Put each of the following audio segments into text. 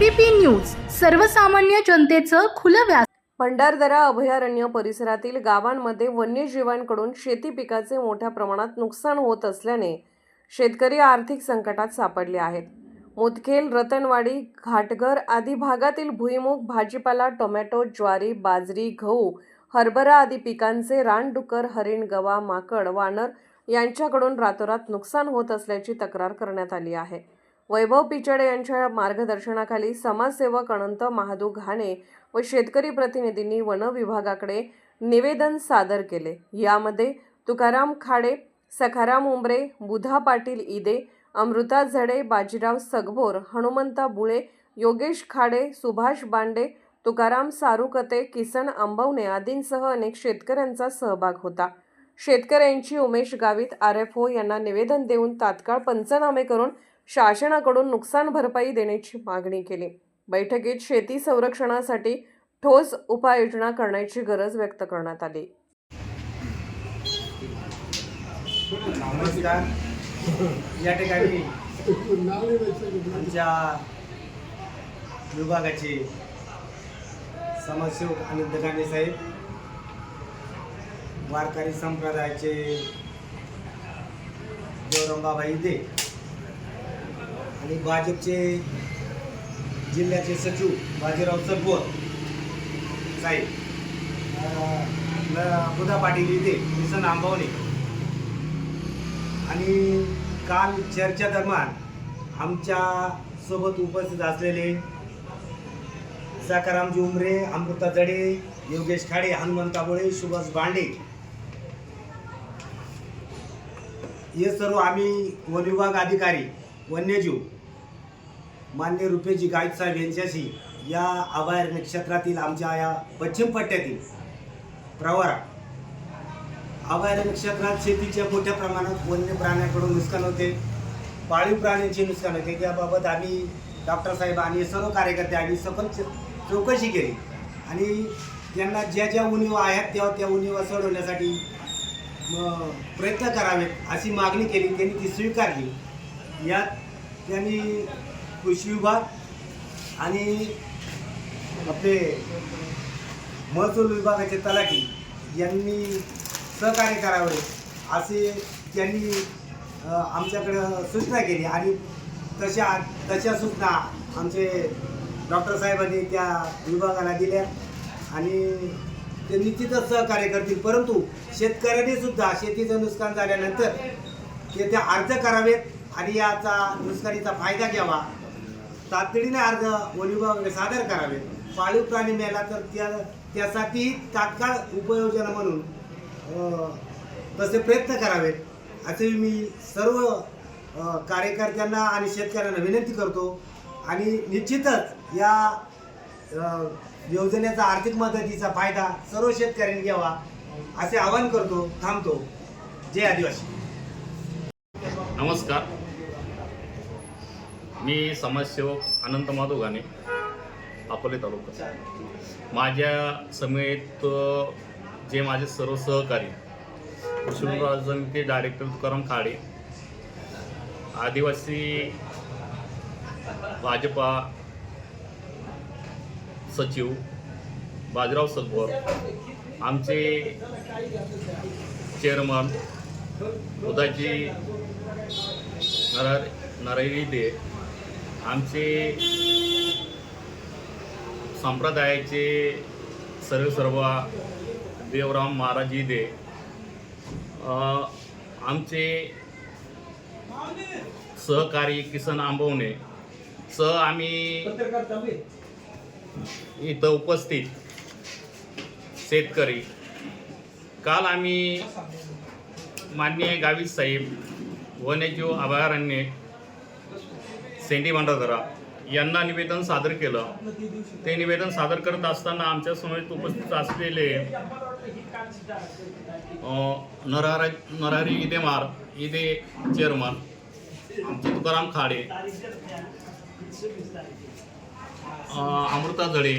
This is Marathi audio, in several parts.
एबीपी न्यूज सर्वसामान्य जनतेचं खुलं व्यास भंडारदरा अभयारण्य परिसरातील गावांमध्ये वन्यजीवांकडून शेती पिकाचे मोठ्या प्रमाणात नुकसान होत असल्याने शेतकरी आर्थिक संकटात सापडले आहेत. मुदखेल रतनवाडी घाटघर आदी भागातील भुईमुग भाजीपाला टोमॅटो ज्वारी बाजरी गहू हरभरा आदी पिकांचे रानडुकर हरिण गवा माकड वानर यांच्याकडून रातोरात नुकसान होत असल्याची तक्रार करण्यात आली आहे. वैभव पिचड यांच्या मार्गदर्शनाखाली समाजसेवक अनंत महादू घाणे व शेतकरी प्रतिनिधींनी वन विभागाकडे निवेदन सादर केले. यामध्ये तुकाराम खाडे सखाराम उंबरे बुधा पाटील इदे अमृता झडे बाजीराव सगभोर हनुमंता बुळे योगेश खाडे सुभाष बांडे तुकाराम सारुकते किसन आंबवणे आदींसह अनेक शेतकऱ्यांचा सहभाग होता. शेतकऱ्यांची Umesh Gavit R F O यांना निवेदन देऊन तात्काळ पंचनामे करून शासनाकडून नुकसान भरपाई देण्याची मागणी केली. बैठकीत शेती संरक्षणासाठी ठोस उपाययोजना करण्याची गरज व्यक्त करण्यात आली. नमस्कार. या ठिकाणी आमच्या विभागाचे समाजसेवक अनिल दगाने साहेब वारकरी संप्रदायाचे गौरंबाबाई दे आणि भाजपचे जिल्ह्याचे सचिव बाजीराव सरपोर साहेब. बुधा पाटील इथे किसन आंबवणे. आणि काल चर्चा दरम्यान आमच्यासोबत उपस्थित असलेले साकारामजी उमरे अमृता जडे योगेश खाडे हनुमंत बोळे सुभाष बांडे हे सर्व आम्ही वन विभाग अधिकारी वन्यजीव मान्य रुपेजी गाईड साहेब यांच्याशी या अभयारण्य क्षेत्रातील आमच्या या पश्चिम पट्ट्यातील प्रवारा अभयारण्य क्षेत्रात शेतीच्या मोठ्या प्रमाणात वन्य प्राण्याकडून नुकसान होते पाळीव प्राण्यांचे नुकसान होते. त्याबाबत आम्ही डॉक्टर साहेब आणि सर्व कार्यकर्ते आम्ही सखोल च- चौकशी केली. आणि त्यांना ज्या ज्या उणीवा आहेत तेव्हा त्या उणीवा सोडवण्यासाठी प्रयत्न करावेत अशी मागणी केली. त्यांनी ती स्वीकारली. यात त्यांनी कृषी विभाग आणि आपले महसूल विभागाचे तलाठी यांनी सहकार्य करावे असे त्यांनी आमच्याकडं सूचना केली आणि तशा तशा सूचना आमचे डॉक्टर साहेबांनी त्या विभागाला दिल्या आणि ते निश्चितच सहकार्य करतील. परंतु शेतकऱ्यांनी सुद्धा शेतीचं नुकसान झाल्यानंतर ते ते अर्ज करावेत. आणि याचा नुकसानीचा फायदा घ्यावा. तातडीने अर्ज वन सादर करावे. पाळीव प्राणी मेला तर त्या त्यासाठी तात्काळ उपयोजना म्हणून तसे प्रयत्न करावेत असे मी सर्व कार्यकर्त्यांना आणि शेतकऱ्यांना विनंती करतो. आणि निश्चितच या योजनेचा आर्थिक मदतीचा फायदा सर्व शेतकऱ्यांनी घ्यावा असे आवाहन करतो थांबतो. जय आदिवासी. नमस्कार. मी समाजसेवक अनंत माधव गाणे अकोले तालुका. माझ्या समेत जे माझे सर्व सहकारी कृषी समिती डायरेक्टर तुकाराम खाडे आदिवासी भाजपा सचिव बाजीराव सदभर आमचे चेअरमन उदाजी नर नरहरी दे आमचे संप्रदायाचे सर्व सर्व देवराम महाराजी दे आमचे सहकारी किसन आंबवणे सह आम्ही इथं उपस्थित शेतकरी. काल आम्ही माननीय गावित साहेब वन्यजीव अभयारण्य सेंडी भांडारदरा यांना निवेदन सादर केलं. ते निवेदन सादर करत असताना आमच्यासमोर उपस्थित असलेले अं, नरहरी इदेमार इदे चेअरमन आमचे तुकाराम खाडे अमृता जडे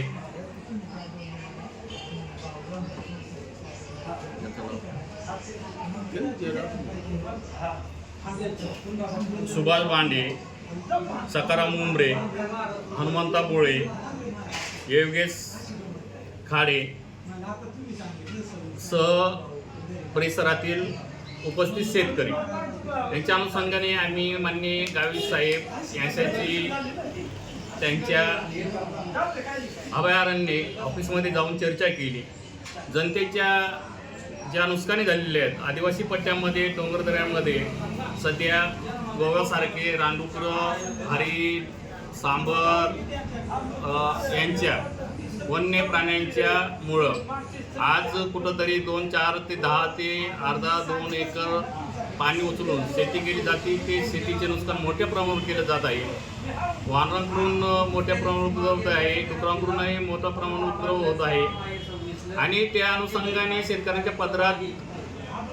सुभाष बांडे सकाराम उमरे हनुमंता बोळे योगेश खाडे सह परिसरातील उपस्थित शेतकरी. यांच्या अनुषंगाने आम्ही माननीय गावी साहेब यांच्याची त्यांच्या अभयारण्ये ऑफिसमध्ये जाऊन चर्चा केली. जनतेच्या ज्या नुकसानी झालेल्या आहेत आदिवासी पट्ट्यामध्ये डोंगरदऱ्यांमध्ये सध्या गोव्यासारखे रानडुकरं हरी सांबर यांच्या वन्य प्राण्यांच्या मुळं. आज कुठंतरी दोन चार ते दहा ते अर्धा दोन एकर पाणी उचलून शेती केली जाते. ते शेतीचे नुकसान मोठ्या प्रमाणावर केलं जात आहे. वानरांकडून मोठ्या प्रमाणात उपद्रव होत आहे. डुकरांकडूनही मोठ्या प्रमाणात उपद्रव होत आहे. आणि त्या अनुषंगाने शेतकऱ्यांच्या पदरात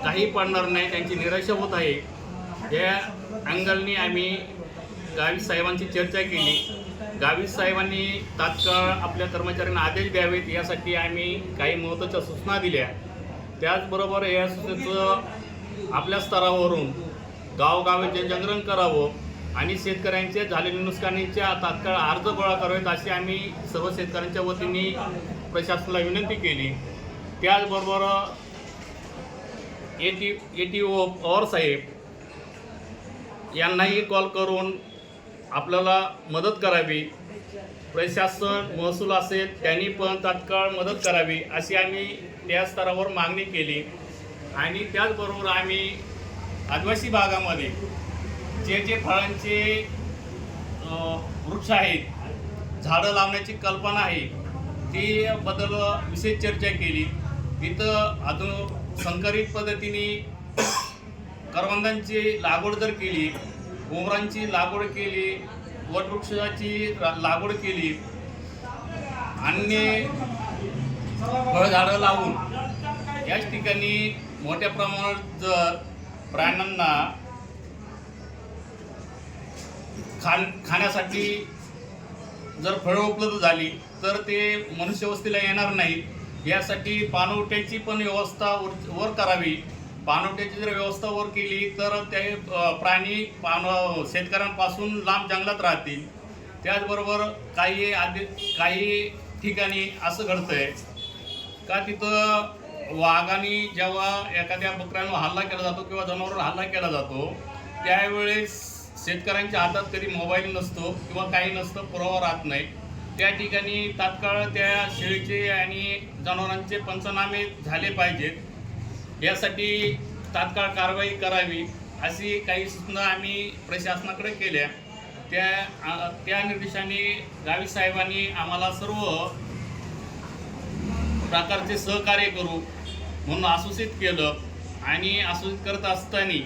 काही पडणार नाही. त्यांची निराशा होत आहे. या अँगलनी आम्ही गावी साहेबांची चर्चा केली. गावी साहेबांनी तात्काळ आपल्या कर्मचाऱ्यांना आदेश द्यावेत यासाठी आम्ही काही महत्त्वाच्या सूचना दिल्या. त्याचबरोबर या सूचनेचं आपल्या स्तरावरून गावोगावी जनजागरण करावं आणि शेतकऱ्यांच्या झालेल्या नुकसानीच्या तात्काळ अर्ज गोळा करावेत अशी आम्ही सर्व शेतकऱ्यांच्या वतीने प्रशासनाला विनंती केली. त्याचबरोबर A T A T O Pawar साहेब यांनाही कॉल करून आपल्याला मदत करावी. प्रशासन महसूल असेल त्यांनी पण तात्काळ मदत करावी अशी आम्ही त्या स्तरावर मागणी केली. आणि त्याचबरोबर आम्ही आदिवासी भागामध्ये जे जे फळांचे वृक्ष आहेत झाडं लावण्याची कल्पना आहे ती बद्दल विशेष चर्चा केली. तिथं अजून संकरित पद्धतीने करवंदांची लागवड जर केली उमरांची लागवड केली वटवृक्षाची लागवड केली अन्य फळझाडं लावून याच ठिकाणी मोठ्या प्रमाणात जर प्राण्यांना खाण खाण्यासाठी जर फळं उपलब्ध झाली तर ते मनुष्यवस्तीला येणार नाहीत. यासाठी पाणवट्याची पण व्यवस्था वर वर करावी. पाणवठ्याची जर व्यवस्था वर केली तर ते प्राणी पान शेतकऱ्यांपासून लांब जंगलात राहतील. त्याचबरोबर काही आधी काही ठिकाणी असं घडतं आहे का तिथं वाघाने जेव्हा एखाद्या बकऱ्यांवर हल्ला केला जातो किंवा जनावरांवर हल्ला केला जातो त्यावेळेस शेतकऱ्यांच्या हातात कधी मोबाईल नसतो किंवा काही नसतं पुरावा राहत नाही. त्या ठिकाणी तात्काळ त्या शेळीचे आणि जनावरांचे पंचनामे झाले पाहिजेत. यासाठी तात्काळ कारवाई करावी अशी काही सूचना आम्ही प्रशासनाकडे केल्या. त्या त्या निर्देशाने गावी साहेबांनी आम्हाला सर्व प्रकारचे सहकार्य करू म्हणून आसूसित केलं आणि आसूसित करत असताना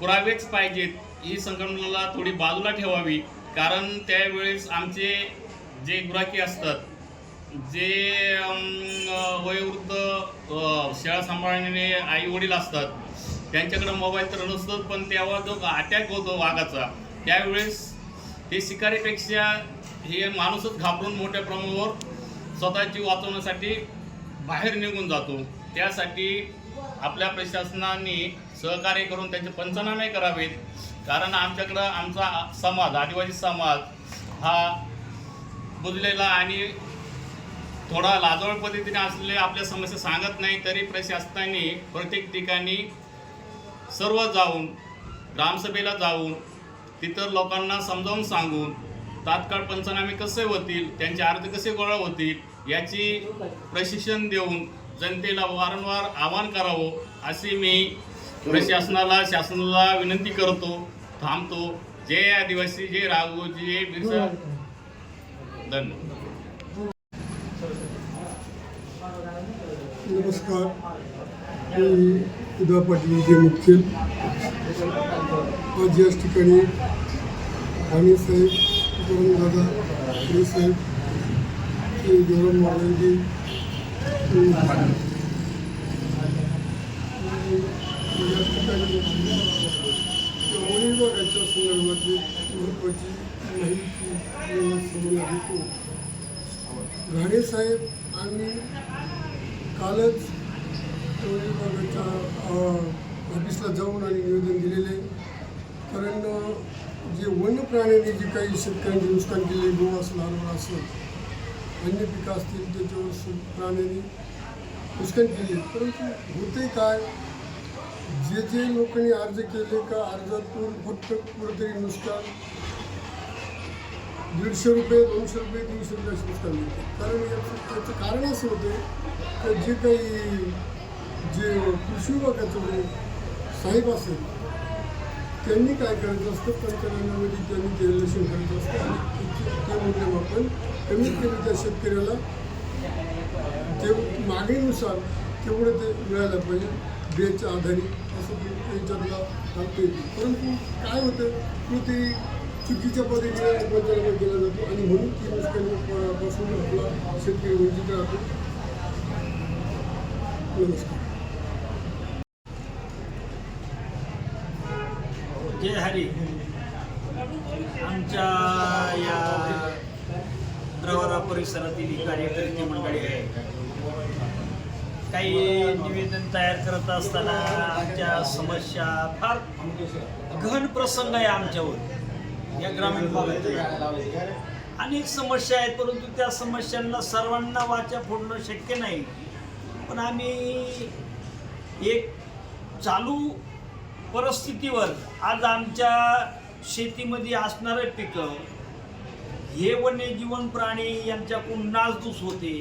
पुरावेच पाहिजेत. ही संघटनेला थोडी बाजूला ठेवावी कारण त्यावेळेस आमचे जे गुराखी असतात जे वयोवृद्ध शाळा सांभाळणारे आई वडील असतात त्यांच्याकडे मोबाईल तर नसतोच पण तेव्हा जो अटॅक होतो वाघाचा त्यावेळेस ते शिकारीपेक्षा हे माणूसच घाबरून मोठ्या प्रमाणावर स्वतःची वाचवण्यासाठी बाहेर निघून जातो. त्यासाठी आपल्या प्रशासनाने सहकार्य करून त्यांचे पंचनामे करावेत. कारण आमच्याकडं आमचा समाज आदिवासी समाज हा बुजलेला आणि थोडा लाजवळ पद्धतीने असलेले आपल्या समस्या सांगत नाही तरी प्रशासनाने प्रत्येक ठिकाणी सर्व जाऊन ग्रामसभेला जाऊन तिथं लोकांना समजावून सांगून तात्काळ पंचनामे कसे होतील त्यांचे अर्ज कसे गोळा होतील याची प्रशिक्षण देऊन जनतेला वारंवार आवाहन करावं अशी मी प्रशासनाला शासनाला विनंती करतो थांबतो. जय आदिवासी जय राघो जय बिरसा. धन्यवाद. नमस्कार. मी उदा पाटील विजय मुख्य. आज याच ठिकाणी राणे साहेब तुकाराम दादा श्री साहेब श्री देवराम मालंजी या विभागाच्या संदर्भातली महत्त्वाची माहिती आपल्याला समोर घेतो घाणे साहेब आणि कालच वन ऑफिसला जाऊन आणि निवेदन दिलेले आहे. कारण जे वन्य प्राण्यांनी जे काही शेतकऱ्यांचे नुकसान केले गहू असेल हरभरा असेल अन्य पिकं असतील त्याच्यावर प्राण्यांनी नुकसान केले. परंतु होते काय? जे जे लोकांनी अर्ज केले का अर्जातून फक्त कुठेतरी नुकसान दीडशे रुपये दोनशे रुपये तीनशे रुपये अशी पुस्तकं मिळते कारण याचं त्याचं कारण असं होतं की जे काही जे कृषी विभागाचं जे साहेब असेल त्यांनी काय करायचं असतं? पंचनाम्यामध्ये त्यांनी ते रिलेशन करायचं असतं आणि ते- मूल्यमापन कमीत कमी त्या शेतकऱ्याला ते मागणीनुसार तेवढं ते मिळायला पाहिजे बेच्या आधारे असं ते याच्यातला घालता येते परंतु काय होतं? ते चुकीच्या पद्धतीने पंचनामा केला जातो आणि म्हणून ती नुकसानीपासून आपला शेतकरी वंचित राहतो. नमस्कार. जय हरी. आमच्या या द्रवारा परिसरातील ही कार्यकर्ते मंडळी आहे. काही निवेदन तयार करत असताना आमच्या समस्या फार घन प्रसंग आहे आमच्यावर. या ग्रामीण भागात अनेक समस्या आहेत परंतु त्या समस्यांना सर्वांना वाचा फोडणं शक्य नाही. पण आम्ही एक चालू परिस्थितीवर आज आमच्या शेतीमध्ये असणारे पिकं हे वन्यजीवन प्राणी यांच्याकडून नासधूस होते.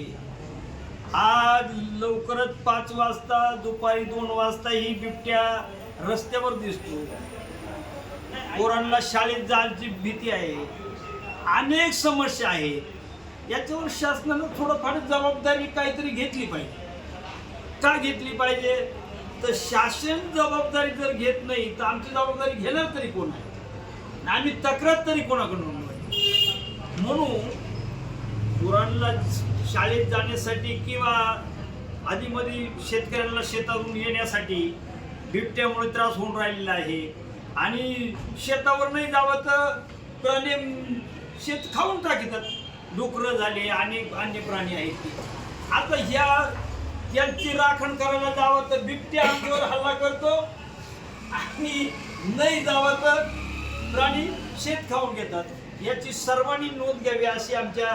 आज लवकरच पाच वाजता दुपारी दोन वाजता ही बिबट्या रस्त्यावर दिसतो. पोरांना शाळेत जायची भीती आहे. अनेक समस्या आहेत याच्यावर शासनानं थोडंफार जबाबदारी काहीतरी घेतली पाहिजे. का घेतली पाहिजे? तर शासन जबाबदारी जर घेत नाही तर आमची जबाबदारी घेणार तरी कोण आहे? आम्ही तक्रार तरी कोणाकडून म्हणून पोरांना शाळेत जाण्यासाठी किंवा आधीमध्ये शेतकऱ्यांना शेतातून येण्यासाठी बिबट्यामुळे त्रास होऊन राहिलेला आहे. आणि शेतावर नाही जावं तर प्राणी शेत खाऊन टाकतात. डुकरं झाले आणि अन्य प्राणी आहेत. ते आता ह्या यांची राखण करायला जावं तर बिबट्या आमच्यावर हल्ला करतो. आणि नाही जावं तर प्राणी शेत खाऊन घेतात. याची सर्वांनी नोंद घ्यावी अशी आमच्या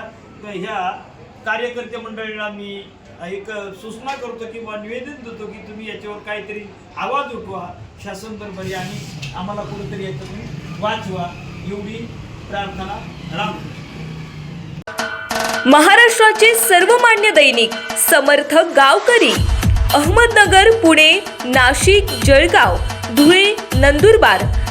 ह्या कार्यकर्ते मंडळीला मी एक सूचना करतो किंवा निवेदन देतो की तुम्ही याच्यावर काहीतरी आवाज उठवा. शासन दरबारी आणि आम्हाला कुठेतरी याच्यातून वाचवा. एवढी प्रार्थना राम. महाराष्ट्राचे सर्वमान्य दैनिक समर्थ गावकरी अहमदनगर पुणे नाशिक जळगाव धुळे नंदुरबार